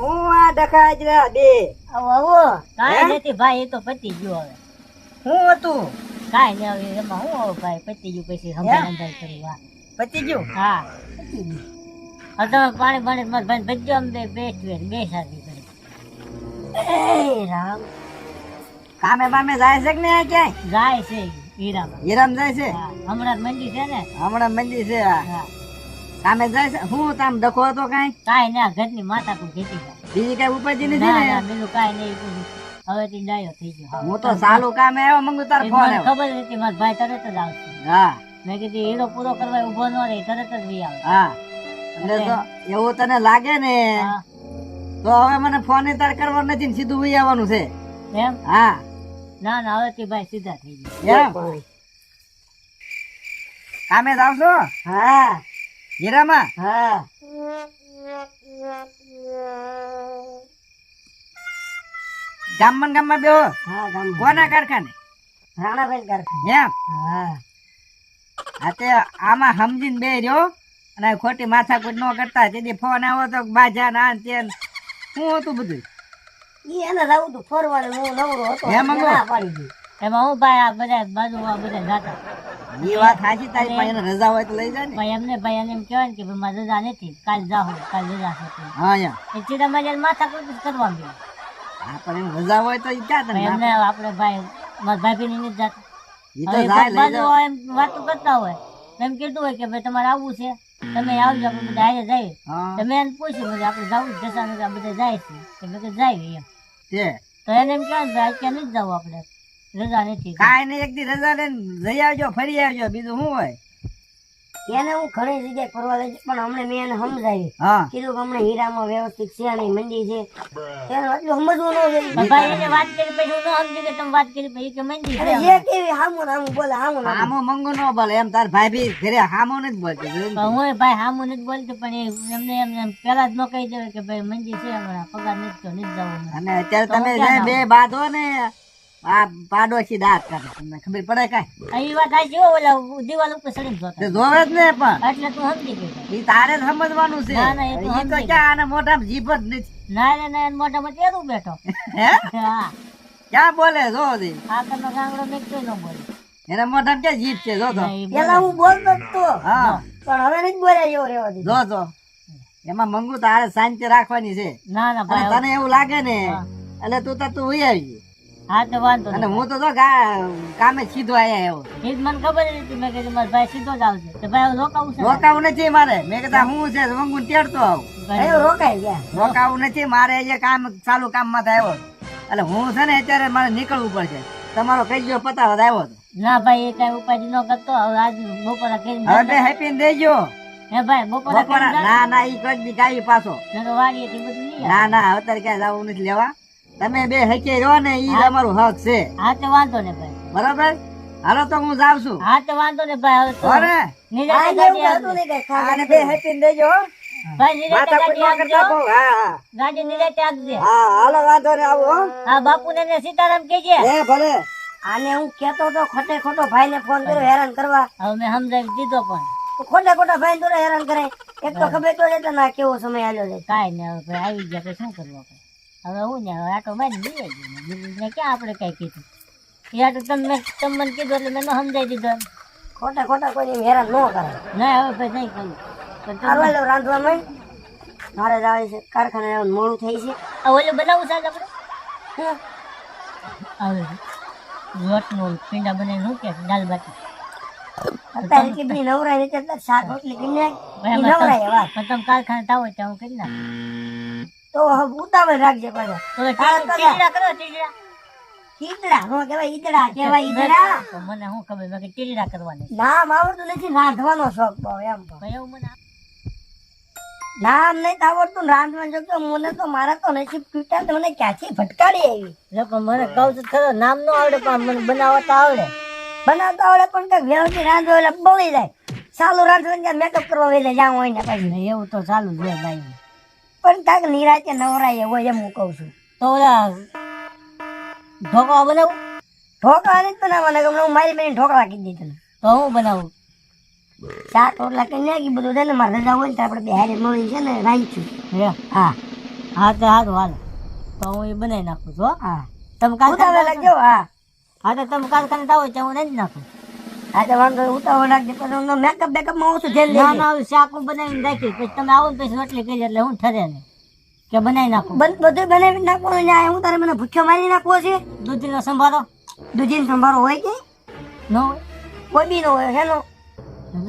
હું આ ડખા આજરા બે. આવો આવો. કાંઈ નથી ભાઈ એ તો પતી ગયો હવે. હું હતું? કાંઈ નહીં હવે એમાં હું આવો ભાઈ? પતી ગયું પછી હમણાં સમજાય કરી વાત પતી ગયું? હા. પતી ગયું. હવે તમે પાણી પાણી મારા ભાઈ ભજ્જો આમ બે બે બે સાથી કરી એ રામ. કામે બામે જાય છે કે નહીં ક્યાંય? જાય છે હીરામાં. હીરામ જાય છે? હમણાં જ મંડી છે ને? હમણાં મંદી છે હા. કામે જાય છે હું તામ ડખો હતો કાંઈ? કાંઈ ના ઘરની માતા કોઈ જીતી બીજી કઈ ઉપાધિ નથી ને બીજું કાંઈ નહીં હવે થી ડાયો થઈ ગયો. હું તો સાલું કામ આવ્યો મંગુ તાર ફોન ખબર હતી મારા ભાઈ તરત જ આવશે. હા. મેં કીધું હીરો પૂરો કરવા ઊભો ન રહે તરત જ વી આવે હા. એટલે તો એવું તને લાગે ને? તો હવે મને ફોન તાર કરવો નથી ને સીધું ઉઈ આવવાનું છે. એમ? હા. ના ના હવે થી ભાઈ સીધા થઈ ગયા એમ? કામે જાવ છો હા. હીરામાં? હા. ગામમાં ગામમાં બેહો. હા ગામ કોના કારખાને? રાણાભાઈ કારખાને. એમ? હા. હા તે આમાં સમજીને બે રહ્યો અને ખોટી માથાકૂટ ન કરતા. તેથી ફોન આવો તો બાજા ના તે શું હતું બધું? ઈ એને રાવું તું ફરવાડે હું નવરો હતો. હે મંગુ? ના પાડી દીધી. એમાં હું ભાઈ આ બધા બાજુમાં બધા જાતા. એ વાત સાચી તારી પાસે રજા હોય તો લઈ જાય ને ભાઈ એમને ભાઈ એમ કહેવાય કે ભાઈ મારે રજા નથી. કાલ જાઓ કાલ રજા છે હા યા. એ સીધા માથા કુટ કરવા મળ્યું હા રજા હોય તો ક્યાં તને એમને આપણે ભાઈ મારા ભાઈ બી નથી જાતા. ઈ તો જાય લઈ બાજુ એમ વાતો કરતા હોય એમ કીધું હોય કે ભાઈ તમારે આવવું છે. તમે આવજો આપણે બધા જઈએ. તમે એને પૂછ્યું આપડે આપણે જવું જ નથી બધા જાય છે. તો મેં જાય એમ. તે. તો એને એમ કહેવાય ભાઈ અત્યારે નથી જવું આપણે? રજા નથી કાંઈ નહીં એક દી રજા લઈને જઈ આવજો ફરી આવજો. બીજું શું હોય? એને હું ઘણી જગ્યાએ ફરવા લઈ પણ હમણાં મેં એને સમજાવી કીધું કે હમણાં હીરામાં વ્યવસ્થિત છે નહીં મંડી છે. એને એટલું સમજવું ન જોઈએ ભાઈ એને વાત કરી પછી હું ન સમજી કે તમે વાત કરી પછી કે મંડી છે જે કેવી હામું હામું બોલે હામું હામો મંગુ નો બોલે એમ તાર ભાઈ ઘરે હામો નથી બોલતી હું ભાઈ હામો નથી બોલતો પણ એમને એમને એમ એમ પેલા જ ન કહી દેવાય કે ભાઈ મંડી છે હમણાં પગાર નથી તો નથી જવું અને અત્યારે તમે બે બાદ ને આ પાડોશી દાંત કરે તમને ખબર પડે કાંઈ? એ વાત આ જો ઓલા દિવાલ ઉપર ચડીને જોતા. જોવે જ ને પણ. એટલે તું સમજી ગઈ ઈ તારે જ સમજવાનું છે. ના, એ તો ક્યાં આના મોઢામાં જીભ જ નથી. ના રે ના એને મોઢામાં તેરું બેઠો. હે? ક્યાં બોલે જો જી આકરનો ગાંગડો મેં ન બોલે. એના મોઢામાં ક્યાં જીભ છે જો તો. પેલા હું બોલતો તો. હા. પણ હવે નથી બોલ્યા એવો જો તો. એમાં મંગુ તારે શાંતિ રાખવાની છે. ના ના ભાઈ તને એવું લાગે ને એટલે તું તો તું ઉઈ આવી હા તો વાંધો અને હું તો તો કામે સીધો આયા એવો એ મને ખબર હતી મેં કીધું મારો ભાઈ સીધો જ આવશે. તો ભાઈ રોકાવું છે રોકાવું નથી મારે. મેં કીધા હું છે મંગુ તેડતો આવું. રોકાઈ ગયા. રોકાવું નથી મારે અહીંયા કામ ચાલુ કામમાં આવ્યો એટલે હું છે ને અત્યારે મારે નીકળવું પડશે. તમારો કઈ ગયો પતાવો આવ્યો હતો. ના ભાઈ એ કઈ ઉપાધિ ન કરતો. હવે આજ બપોરે કરીને હવે હેપી દેજો. હે ભાઈ બપોરે ના ના ઈ કઈ ગાવી પાછો. ના ના અત્યારે ક્યાં જવું નથી લેવા. તમે બે હકે રહો ને ઈ તમારું હક છે. હા તો વાંધો ને ભાઈ. બરાબર? હાલો તો હું જાઉં છું. હા તો વાંધો ને ભાઈ હવે તો બરાબર નિરાંતે ગાડી આપજે. અને બે હકે દેજો હો. ભાઈ નિરાતે ગાડી. બહુ. હા હા. ગાડી નિરાતે આવજે હા હાલો વાંધો ને આવો હા. બાપુ ને સીતારામ કેજે હે ભલે. આને હું કેતો તો ખોટે ખોટો ભાઈ ને ફોન કર્યો હેરાન કરવા. હવે મેં સમજાવી દીધો પણ. ખોટા ખોટા ભાઈ ને હેરાન કરે એક તો ખબર તો ના કેવો સમય આવ્યો છે કાંઈ ને હવે આવી ગયા શું કરવું આપણે? હવે હું ને હવે આટો મારી લઈ આવી બીજું ને ક્યાં આપણે કઈ કીધું? એ આટો તમે તમે મને કીધું એટલે મેં સમજાવી દીધો ખોટા ખોટા કોઈ હેરાન ન કરે ના હવે ભાઈ નહીં કરું કરવા રાંધવા મળી મારે આવે છે કારખાના મોડું થઈ છે. ઓલું બનાવવું છે આજે આપણે? આવે લોટનું પીંડા બનાવીને શું કે દાલ બાટી. અત્યારે નવરાય એટલે શાક રોટલી કરીને નવરાય વાત. પણ તમે કારખાને તાવો ત્યાં હું કરી નાખ. તો ઉતાવળ રાખજે પાછો. તો કરો ટીકડા ટીકડા નો કહેવાય ઈદડા કહેવાય ઈદડા. મને હું ખબર? મેં કે કરવાની નામ આવડતું નથી રાંધવાનો શોખ બહુ એમ એવું મને નામ નહીં આવડતું રાંધવાનું જો કે મને તો મારા તો નસીબ તૂટ્યા તો મને ક્યાંથી ફટકારી આવી? લોકો મને કહું તો ખરો નામ નો આવડે પણ મને બનાવતા આવડે. બનાવતા આવડે પણ કઈ વ્યવસ્થિત રાંધો એટલે બળી જાય. સારું રાંધવાનું મેકઅપ કરવા વેલે જ્યાં હોય ને પછી. એવું તો ચાલુ જ ભાઈ. પણ તાક નિરાતે નવરાય હોય એમ હું કહું છું. તો ઢોકળા બનાવું? ઢોકળા નથી બનાવવાના ગમે હું મારી મારી ઢોકળા કીધી તને. તો હું બનાવું? શાક રોટલા કરી નાખી બધું છે ને મારે રજા હોય ને તો આપણે બે હારે મળી છે ને રાંધીશું હા. હા તો સારું હાલો. તો હું એ બનાવી નાખું છું હા. તમે કાલ લાગજો હા. હા તો તમે કાલ ખાને આવો તો હું નહીં નાખું. હા તો વાંધો ઉતાવળ રાખજે પછી મેકઅપ બેકઅપમાં ઓછું ધ્યાન ના ના ઓલું બનાવીને રાખી પછી તમે આવો ને પછી રોટલી કરી એટલે હું ઠરે ને કે બનાવી નાખું. બધું બનાવી નાખવાનું ને હું તારે મને ભૂખ્યો મારી નાખવો છે? દૂધીનો સંભારો. દૂધીનો સંભારો હોય કે? ન હોય. કોઈ બી નો હોય હેનો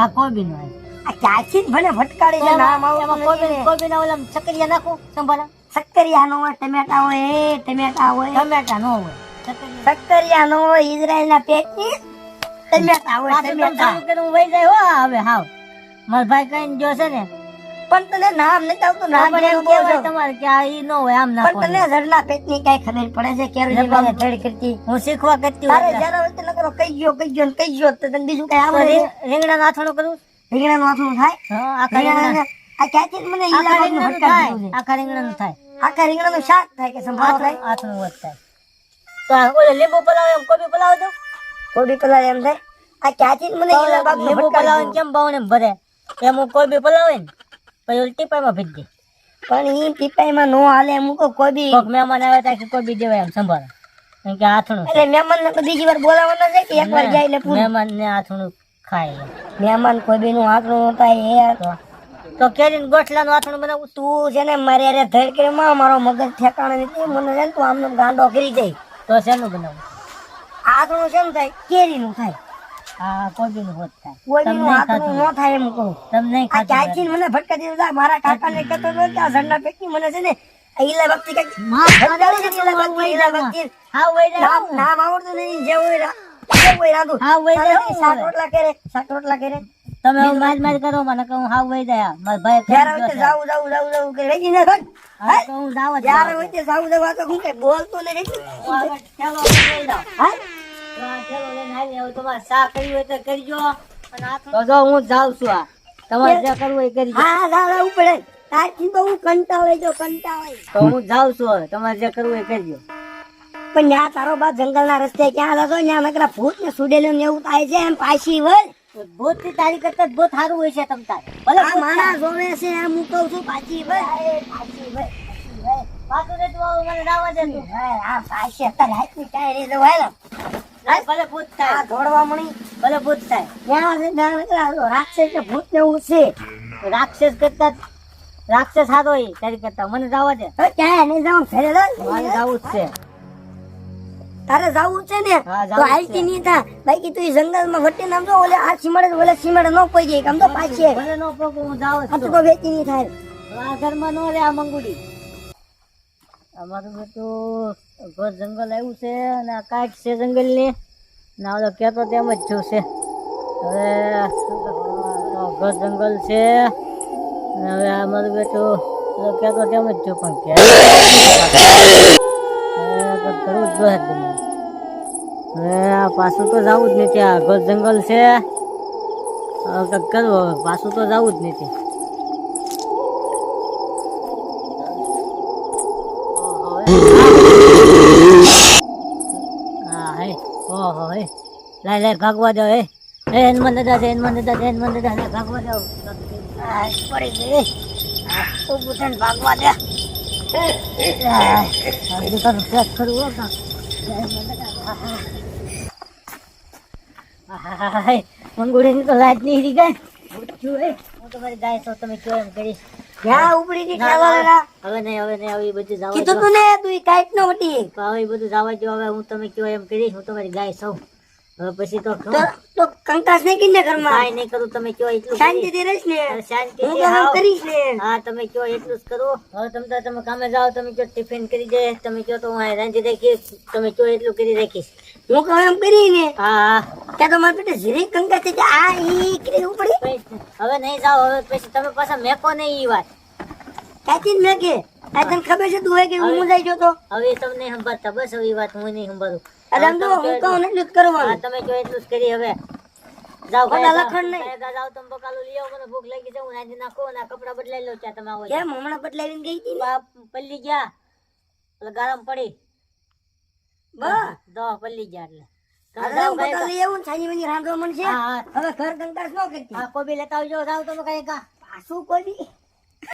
આ કોઈ બી ન હોય. આ ક્યાંથી જ ભલે ભટકાડી છે નામ એમાં કોઈ બી ને. ના ઓલા ચકરિયા નાખું સંભારા. સક્કરિયા નો હોય ટમેટા હોય એ ટમેટા હોય. ટમેટા નો હોય. સક્કરિયા નો હોય ઇઝરાયલ ના ટમેટા હોય પાછું તમે હું વહી જાય હો હવે હાવ. મારા ભાઈ કઈ જો છે ને પણ તને નામ નથી આવતું નામ તમારે કે આ ઈ નો હોય આમ પણ તને ઝડના પેટની કઈ ખબર પડે છે કેરું જીવાને ધડ કરતી. હું શીખવા કરતી અરે જરા વખતે ન કઈ ગયો કઈ ગયો કઈ ગયો તો તને બીજું કઈ આવડે? રીંગણા નાથણું કરું? રીંગણા નું આથું થાય? હા આખા રીંગણા આ ક્યાંથી મને ઈ લાગવાનું રીંગણાનું થાય દીધું છે. આખા રીંગણાનું થાય. આખા રીંગણા નું શાક થાય કે સંભાળ થાય? આથણું વધ થાય. તો આ ઓલે લીંબુ પલાવ એમ કોબી પલાવ દો કોબી પલાવે એમ થાય? આ ક્યાંથી મને એલા બાગ લીંબુ પલાવે કેમ બાવણે ભરે? એમ હું કોબી પલાવે ને પછી ઉલટી ટીપામાં ભીજ દે. પણ ઈ પીપાઈમાં નો હાલે મૂકો કોબી કોક મહેમાન આવે ત્યાં કોઈ બી દેવાય એમ સંભાળો. કેમ કે આથણું એટલે મહેમાન ને બીજી વાર બોલાવવાના છે કે એક વાર જાય એટલે મહેમાન ને આથણું ખાય મહેમાન કોઈ બી નું આંકડું નો થાય એ તો તો કેરીને ગોઠલાનું આથણું બનાવું? તું છે ને મારે અરે ધડકે માં મારો મગજ ઠેકાણે નથી મને છે ને તું આમનો ગાંડો કરી જાય તો શેનું બનાવું? આંકડું ને થાય? કેરી નું થાય. આ કોબીનું હોત થાય. કોબી નું નહીં આંકડું નો થાય એમ કહું. તમને આ ચાચી મને ભટકા દીધું મારા કાકા ને કહેતો હતો કે આ ઝંડા પેટની મને છે ને ઈલા ભક્તિ છે ઈલા ભક્તિ ઈલા ભક્તિ. હા જાય નામ આવડતું નહીં જે હા તારે રોટલા કરે શાક રોટલા કરે. તમે હવે માર માર કરો મને કહું હા વઈ જાય મારા ભાઈ જ્યારે હોય છે. જાવું જાવું જાવું જાવું ના ભાગ. હા, હું? જાવ જ્યારે હોય તે જાવું જાવું તો હું કઈ બોલતો નહીં. હું? ઠેલો લઈને લઈ જાઉં. હા તો આ ઠેલો લઈને આવીને હવે તમારે શા કર્યું હોય તો કરજો. અને આ તો જો હું જાઉં છું આ. તમારે જે કરવું એ કરજો. હા દાદા ઉપડે. તારથી તો કંટાળે જો કંટાળે તો હું જાઉં છું હવે. તમારે જે કરવું એ કરજો. પણ ત્યાં તારો બા જંગલના રસ્તે ક્યાં ત્યાં નકરા ભૂત ને સુડેલું ને એવું થાય છે એમ પાછી વળ. ભૂતની તારી કરતા ભૂત સારું હોય છે તમ તાર. ભલે આ માણસ જોવે છે એમ હું કહું છું પાછી ભાઈ પાછી વળ પાછું રહેતું તું મને રાવા દે તું. આ પાછી અત્યારે હાથની ટાયરી તો વાયલો હા, ભલે ભૂત થાય. દોડવા ભલે ભૂત થાય. ત્યાં છે ત્યાં નકરા રાક્ષસ કે ભૂત ને એવું છે રાક્ષસ કરતા રાક્ષસ સારો હોય તારી કરતા. મને જવા દે. હવે નહીં જાઉં ઘરે મારે જવું જ છે. તારે જાવું છે ને? તો હાલતી નહીં થા. બાકી તું જંગલમાં વટી નામ જો ઓલે આ સીમાડે ઓલે સીમાડે નો પડી જાય આમ તો પાછી. ભલે નો પોકો હું જાવ આ તો વેચી નહીં થાય. આ ઘરમાં નો રે આ મંગુડી. અમારું ઘર જંગલ આવ્યું છે અને આ કાંઈક છે જંગલની. ને ઓલો કહેતો તેમ જ છું હવે ઘર જંગલ છે. ને હવે આ મારું બેઠું ઓલો કહેતો તેમ જ છું, પણ કે કરવું જ જોઈએ હવે પાછું તો જવું જ નથી. આ ઘર જંગલ છે. કરવું પાછું તો જવું જ નથી હા હે ઓહો હે લાય લાય ભાગવા જાવ હે હે હનુમાન દાદા છે હનુમાન દાદા છે હનુમાન દાદા ભાગવા જાઓ આ પડી ગઈ ઊભું થઈને ભાગવા દે હો કાં. આહાહા, હે, મંગુડીની તો લાજ નહીં રહી ગઈ હે. તમારી ગાય તો તમે કયો એમ કરીશ ક્યાં ઉપડી હવે નહીં હવે નહીં હવે બધું જવા કીધું તું ને તું ઈ નો હતી. હવે બધું જવા જો હવે હું તમે કયો એમ કરીશ હું તમારી ગાય હવે પછી તો તો કંકાસ નહીં કીને ઘરમાં? આય નહીં કરું તમે કયો એટલું. શાંતિથી રહીશ ને. શાંતિ હું આવો. કરીશ ને. હા તમે કયો એટલું જ કરો. હવે તમે તો તમે કામે જાઓ તમે કયો ટિફિન કરી દે. તમે કયો તો હું રાંધી રાખીશ. તમે કયો એટલું કરી રાખીશ. હું કામ એમ કરી ને હા ત્યાં તો મારા પેટે ઝીરી કંકાસ થઈ જાય આ ઈ કરી ઉપડી હવે નહીં જાઓ હવે પછી તમે પાછા મેકો નહીં ઈ વાત. કાચી મેં કે આ તને ખબર છે તું હોય કે હું જાય જો તો? હવે તમને સંભાળતા બસ હવે વાત હું નહીં સંભાળું. અરે તો હું કહું ને એટલું કરવાનું. તમે કયો એટલું કરી હવે. જાઓ ખોટા લખણ નહીં. જાઓ જાઓ તમે બકાલું લઈ આવો મને ભૂખ લાગી છે હું રાંધી નાખું અને આ બદલાઈ લઉં ત્યાં તમે આવો કેમ? હમણાં બદલાવીને ગઈ હતી ને? પલ્લી ગયા. એટલે ગરમ પડી. બા. દવા પલ્લી ગયા એટલે. હું બધા લઈ આવું છાની વાની રાંધવા મળશે. હા, હા. હવે ઘર કંકાસ ન કરતી. હા કોબી લેતા આવજો જાવ તમે કઈ કા પાછું દી